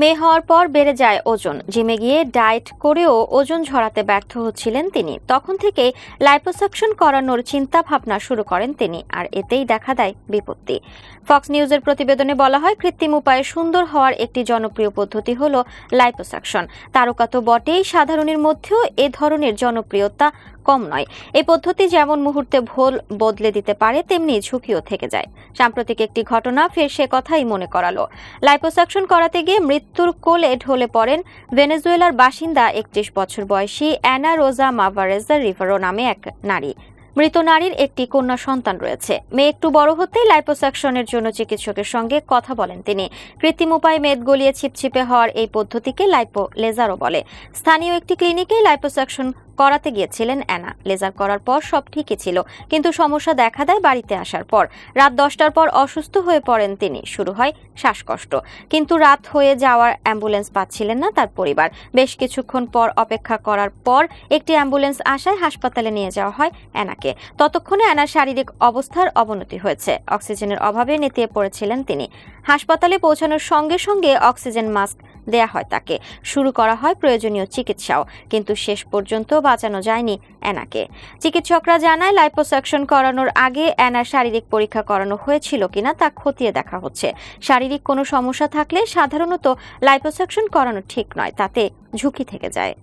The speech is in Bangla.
মেয়ে হওয়ার পর বেড়ে যায় ওজন। জিমে গিয়ে ডায়েট করেও ওজন ঝরাতে ব্যর্থ হচ্ছিলেন তিনি। তখন থেকে লাইপোসাকশন করানোর চিন্তা ভাবনা শুরু করেন তিনি, আর এতেই দেখা দেয় বিপত্তি। ফক্স নিউজের প্রতিবেদনে বলা হয়, কৃত্রিম উপায়ে সুন্দর হওয়ার একটি জনপ্রিয় পদ্ধতি হলো লাইপোসাকশন। তারকা তো বটেই, সাধারণের মধ্যেও এ ধরনের জনপ্রিয়তা কম নয়। এই পদ্ধতি যেমন মুহূর্তে ভোল বদলে দিতে পারে, তেমনি ঝুঁকিও থেকে যায়। সাম্প্রতিক একটি ঘটনা ফের সে কথাই মনে করালো। লাইপোসাকশন করাতে গিয়ে মৃত্যুর কোলে ঢলে পড়েন ভেনেজুয়েলার বাসিন্দা একত্রিশ বছর বয়সী অ্যানা রোজা মাভারেজা রিভারো নামে এক নারী। মৃত নারীর একটি কন্যা সন্তান রয়েছে। মেয়ে একটু বড় হতেই লাইপোসাকশনের জন্য চিকিৎসকের সঙ্গে কথা বলেন তিনি। কৃত্রিম উপায়ে মেদ গলিয়ে ছিপছিপে হওয়ার এই পদ্ধতিকে লাইপো লেজারও বলে। স্থানীয় একটি ক্লিনিকে লাইপোসাকশন করাতে গিয়েছিলেন অ্যানা। লেজার করার পর সব ঠিকই ছিল, কিন্তু সমস্যা দেখা দেয় বাড়িতে আসার পর। রাত দশটার পর অসুস্থ হয়ে পড়েন তিনি। শুরু হয় শ্বাসকষ্ট। কিন্তু রাত হয়ে যাওয়ার অ্যাম্বুলেন্স পাচ্ছিলেন না তার পরিবার। বেশ কিছুক্ষণ পর অপেক্ষা করার পর একটি অ্যাম্বুলেন্স আসায় হাসপাতালে নিয়ে যাওয়া হয় অ্যানাকে। ততক্ষণে অ্যানার শারীরিক অবস্থার অবনতি হয়েছে। অক্সিজেনের অভাবে নেতিয়ে পড়েছিলেন তিনি। হাসপাতালে পৌঁছানোর সঙ্গে সঙ্গে অক্সিজেন মাস্ক দেয়া হয় তাকে। শুরু করা হয় প্রয়োজনীয় চিকিৎসাও, কিন্তু শেষ পর্যন্ত বাঁচানো যায়নি অ্যানাকে। চিকিৎসকরা জানায়, লাইপোসাকশন করানোর আগে অ্যানার শারীরিক পরীক্ষা করানো হয়েছিল কিনা তা খতিয়ে দেখা হচ্ছে। শারীরিক কোনো সমস্যা থাকলে সাধারণত লাইপোসাকশন করানো ঠিক নয়, তাতে ঝুঁকি থেকে যায়।